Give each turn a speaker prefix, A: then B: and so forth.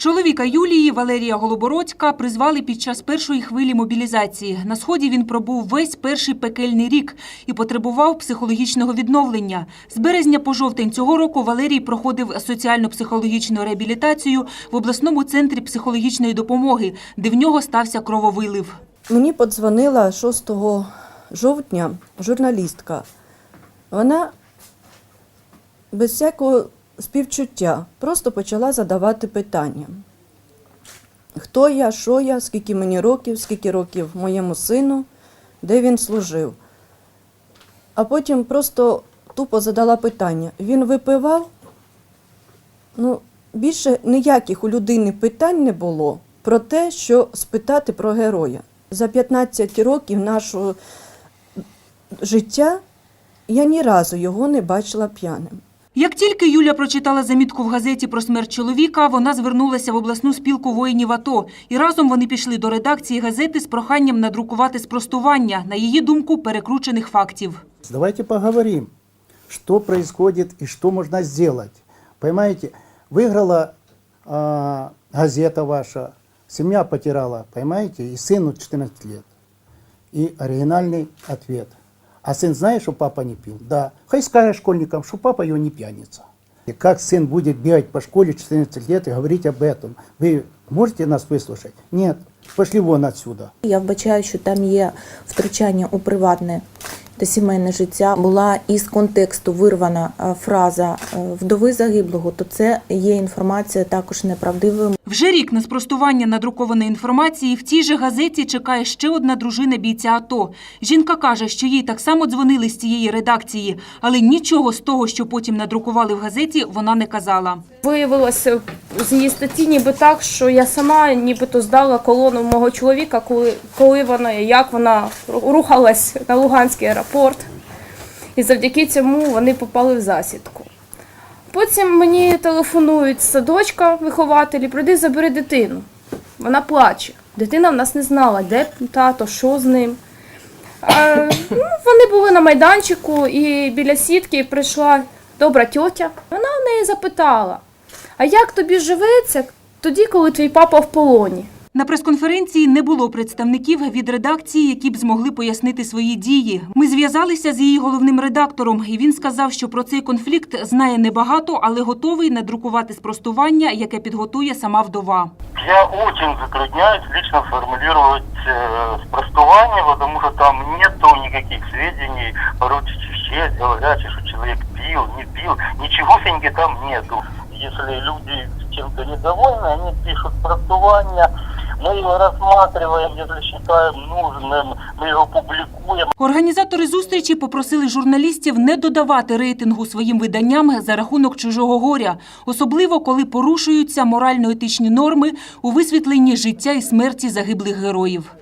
A: Чоловіка Юлії Валерія Голобородька призвали під час першої хвилі мобілізації. На сході він пробув весь перший пекельний рік і потребував психологічного відновлення. З березня по жовтень цього року Валерій проходив соціально-психологічну реабілітацію в обласному центрі психологічної допомоги, де в нього стався крововилив.
B: Мені подзвонила 6 жовтня журналістка. Вона без всякого співчуття просто почала задавати питання. Хто я, що я, скільки мені років, скільки років моєму сину, де він служив. А потім просто тупо задала питання. Він випивав, ну, більше ніяких у людини питань не було про те, що спитати про героя. За 15 років нашого життя я ні разу його не бачила п'яним.
A: Як тільки Юля прочитала замітку в газеті про смерть чоловіка, вона звернулася в обласну спілку воїнів АТО. І разом вони пішли до редакції газети з проханням надрукувати спростування, на її думку, перекручених фактів.
C: Давайте поговорим, что происходит и что можно сделать. Понимаете, выиграла а, газета ваша, семья потеряла, понимаете, и сыну 14 лет. И оригинальный ответ. А сын знает, что папа не пил? Да. Хай скажет школьникам, что папа его не пьяница. И как сын будет бегать по школе 14 лет и говорить об этом? Вы можете нас выслушать? Нет. Пошли вон отсюда.
D: Я вбачаю, що там є втручання у приватне та сімейне життя. Була із контексту вирвана е, фраза е, вдови загиблого, то це є інформація також неправдивою.
A: Вже рік на спростування надрукованої інформації в тій же газеті чекає ще одна дружина бійця АТО. Жінка каже, що їй так само дзвонили з цієї редакції, але нічого з того, що потім надрукували в газеті, вона не казала.
E: Виявилося з її статті ніби так, що я сама нібито здала колону мого чоловіка, коли, коли вона, як вона рухалась на Луганський аеропорт. І завдяки цьому вони попали в засідку. Потім мені телефонують садочка вихователі, прийди, забери дитину. Вона плаче. Дитина в нас не знала, де тато, що з ним. А, ну, вони були на майданчику, і біля сітки прийшла добра тьотя. Вона в неї запитала: а як тобі живеться тоді, коли твій папа в полоні?
A: На прес-конференції не було представників від редакції, які б змогли пояснити свої дії. Ми зв'язалися з її головним редактором, і він сказав, що про цей конфлікт знає небагато, але готовий надрукувати спростування, яке підготує сама вдова.
F: Я очень затрудняюсь лично формулировать э, спростование, потому что там нету никаких сведений, поручащих, говорящих, что человек пил, не пил, ничегосеньки там нету. Если люди чем-то недовольны, они пишут спростование, мы его рассматриваем, если считаем нужным, мы его публикуем.
A: Організатори зустрічі попросили журналістів не додавати рейтингу своїм виданням за рахунок чужого горя, особливо коли порушуються морально-етичні норми у висвітленні життя і смерті загиблих героїв.